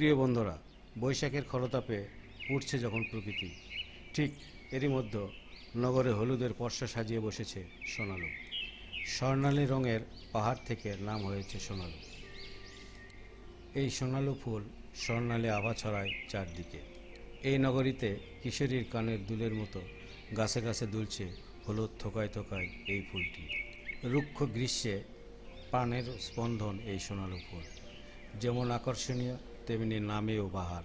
প্রিয় বন্ধুরা, বৈশাখের খরতাপে উঠছে যখন প্রকৃতি। ঠিক এরই মধ্যে নগরে হলুদের পর্ষা সাজিয়ে বসেছে সোনালু। স্বর্ণালী রঙের পাহাড় থেকে নাম হয়েছে সোনালু। এই সোনালু ফুল স্বর্ণালী আভা ছড়ায় চারদিকে। এই নগরীতে কিশোরীর কানের দুলের মতো গাছে গাছে দুলছে হলুদ থোকায় থোকায় এই ফুলটি। রুক্ষ গ্রীষ্মে প্রাণের স্পন্দন এই সোনালু ফুল। যেমন আকর্ষণীয় তেমনি নামেও বাহার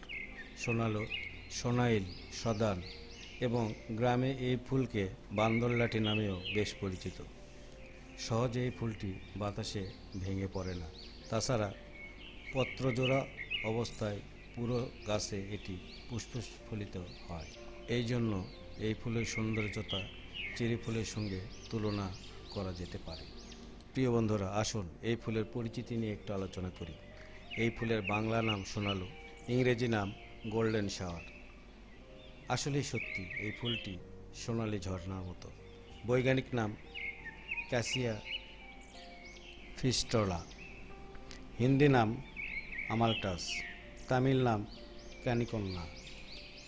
সোনালো সোনাইল, সদান এবং গ্রামে এই ফুলকে বান্দরলাটি নামেও বেশ পরিচিত। সহজে এই ফুলটি বাতাসে ভেঙে পড়ে না। তাছাড়া পত্রজোড়া অবস্থায় পুরো গাছে এটি পুষ্পস্ফলিত হয়। এই জন্য এই ফুলের সৌন্দর্যতা চেরি ফুলের সঙ্গে তুলনা করা যেতে পারে। প্রিয় বন্ধুরা, আসুন এই ফুলের পরিচিতি নিয়ে একটু আলোচনা করি। এই ফুলের বাংলা নাম সোনালু ইংরেজি নাম গোল্ডেন শাওয়ার। আসলেই সত্যি, এই ফুলটি সোনালি ঝর্ণার মতো। বৈজ্ঞানিক নাম ক্যাসিয়া ফিস্টলা। হিন্দি নাম আমালটাস, তামিল নাম ক্যানিকন্যা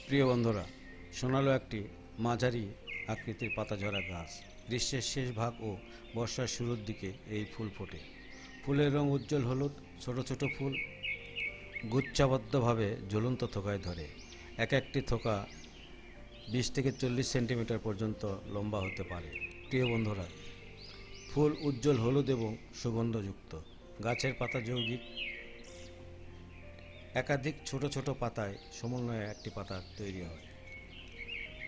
প্রিয় বন্ধুরা সোনালো একটি মাঝারি আকৃতির পাতাঝরা গাছ। গ্রীষ্মের শেষ ভাগ ও বর্ষার শুরুর দিকে এই ফুল ফোটে। ফুলের রং উজ্জ্বল হলুদ, ছোট ছোট ফুল। গুচ্ছাবদ্ধভাবে ঝুলন্ত থোকায় ধরে। এক একটি থোকা বিশ থেকে চল্লিশ সেন্টিমিটার পর্যন্ত লম্বা হতে পারে। প্রিয় বন্ধুরা, ফুল উজ্জ্বল হলুদ এবং সুগন্ধযুক্ত। গাছের পাতা যৌগিক। একাধিক ছোট ছোট পাতায় সমন্বয়ে একটি পাতা তৈরি হয়।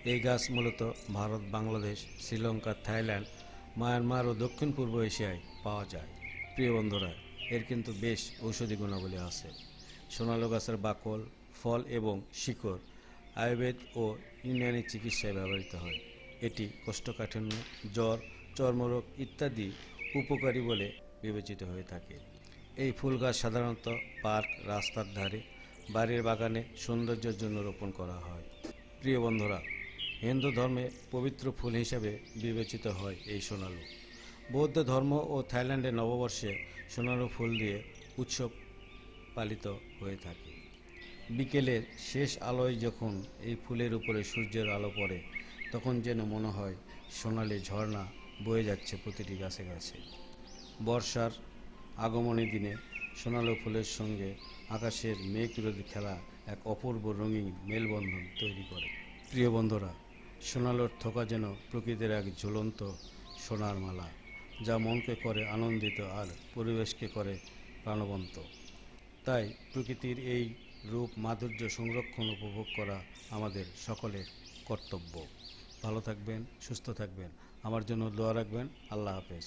এই গাছ মূলত ভারত, বাংলাদেশ, শ্রীলঙ্কা, থাইল্যান্ড, মায়ানমার ও দক্ষিণ পূর্ব এশিয়ায় পাওয়া যায়। প্রিয় বন্ধুরা, এর কিন্তু বেশ ঔষধি গুণাবলী আছে। সোনালো গাছের বাকল, ফল এবং শিকড়, আয়ুর্বেদ ও ইউনানি চিকিৎসায় ব্যবহৃত হয়। এটি কোষ্ঠকাঠিন্য, জ্বর, চর্মরোগ ইত্যাদি উপকারী বলে বিবেচিত হয়ে থাকে। এই ফুল গাছ সাধারণত পার্ক, রাস্তার ধারে, বাড়ির বাগানে সৌন্দর্যের জন্য রোপণ করা হয়। প্রিয় বন্ধুরা, হিন্দু ধর্মে পবিত্র ফুল হিসেবে বিবেচিত হয় এই সোনালু। বৌদ্ধ ধর্ম ও থাইল্যান্ডে নববর্ষে সোনালু ফুল দিয়ে উৎসব পালিত হয়ে থাকে। বিকেলের শেষ আলোয় যখন এই ফুলের উপরে সূর্যের আলো পড়ে, তখন যেন মনে হয় সোনালি ঝর্ণা বয়ে যাচ্ছে প্রতিটি গাছে গাছে। বর্ষার আগমনী দিনে সোনালো ফুলের সঙ্গে আকাশের মেঘ বিরোধী খেলা এক অপূর্ব রঙিন মেলবন্ধন তৈরি করে। প্রিয় বন্ধুরা, সোনালোর থোকা যেন প্রকৃতির এক ঝুলন্ত সোনার মালা। যা মনকে করে আনন্দিত আর পরিবেশকে করে প্রাণবন্ত। তাই প্রকৃতির এই রূপ মাধুর্য সংরক্ষণ উপভোগ করা আমাদের সকলের কর্তব্য। ভালো থাকবেন, সুস্থ থাকবেন। আমার জন্য দোয়া রাখবেন। আল্লাহ হাফেজ।